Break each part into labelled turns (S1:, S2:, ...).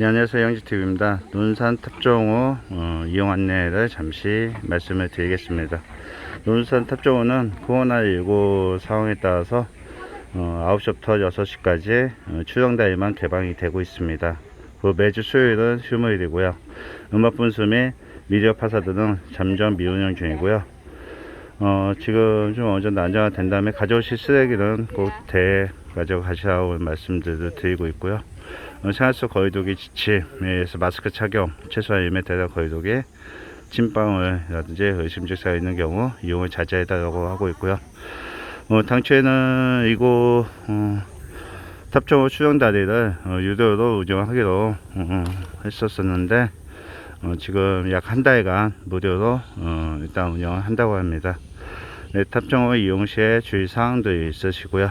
S1: 네, 안녕하세요 영지TV입니다. 논산 탑정호 어, 이용 안내를 잠시 말씀을 드리겠습니다. 논산 탑정호는 코로나19 상황에 따라서 어, 9시부터 6시까지 어, 추정다일만 개방이 되고 있습니다. 그 매주 수요일은 휴무일이고요. 음악 분수 및 미디어 파사드는 잠정 미운영 중이고요 어, 지금 좀 정도 안정화 된 다음에 가져오실 쓰레기는 꼭 대에 가져가시라고 말씀들을 드리고 있고요 어, 생활 속 거리두기 지침에서 마스크 착용, 최소한 1m의 거리두기, 찐방울이라든지 의심 증세가 있는 경우 이용을 자제해달라고 하고 있고요. 어, 당초에는 이곳 어, 탑정호 추정다리를 어, 유료로 운영하기로 어, 했었었는데 어, 지금 약 한 달간 무료로 어, 일단 운영을 한다고 합니다. 네, 탑정호 이용 시에 주의사항들이 있으시고요.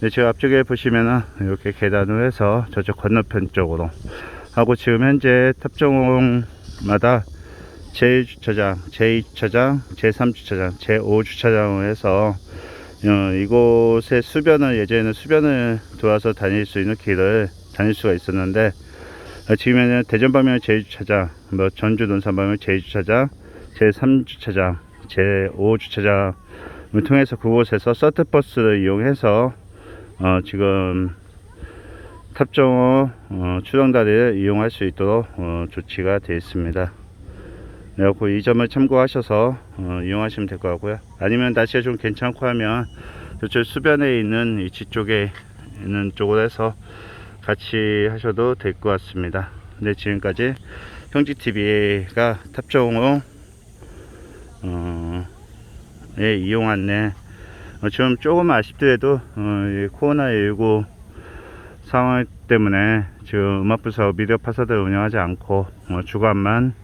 S1: 네, 제가 앞쪽에 보시면은 이렇게 계단을 해서 저쪽 건너편 쪽으로 하고 지금 현재 탑정홍마다 제1주차장, 제2주차장, 제3주차장, 제5주차장을 해서 어, 이곳의 수변을 예전에는 수변을 돌아서 다닐 수 있는 길을 다닐 수가 있었는데 어, 지금에는 대전 방면 제2주차장, 뭐 전주 논산 방면 제2주차장, 제3주차장, 제5주차장을 통해서 그곳에서 서트버스를 이용해서 어, 지금 탑정호 어, 추정다리를 이용할 수 있도록 어, 조치가 되어 있습니다. 네, 그이 점을 참고하셔서 어, 이용하시면 될 것 같고요. 아니면 날씨가 좀 괜찮고 하면 저쪽 수변에 있는 이 뒤쪽에 있는 쪽으로 해서 같이 하셔도 될 것 같습니다. 네, 지금까지 형지TV가 탑정호 어, 예, 이용 안내 어, 지금 조금 아쉽더라도 어, 이 코로나19 상황 때문에 지금 음악부서 미디어 파사드를 운영하지 않고 어, 주간만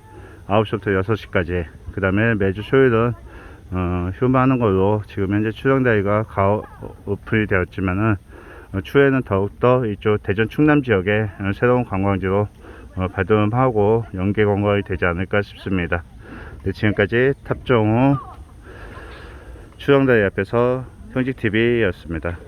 S1: 9시부터 6시까지 그 다음에 매주 수요일은 어, 휴무하는 걸로 지금 현재 추정다리가 가 오픈이 되었지만은 어, 추후에는 더욱더 이쪽 대전 충남 지역에 어, 새로운 관광지로 어, 발돋움하고 연계 관광이 되지 않을까 싶습니다. 네, 지금까지 탑정호 추정다리 앞에서 형직TV였습니다.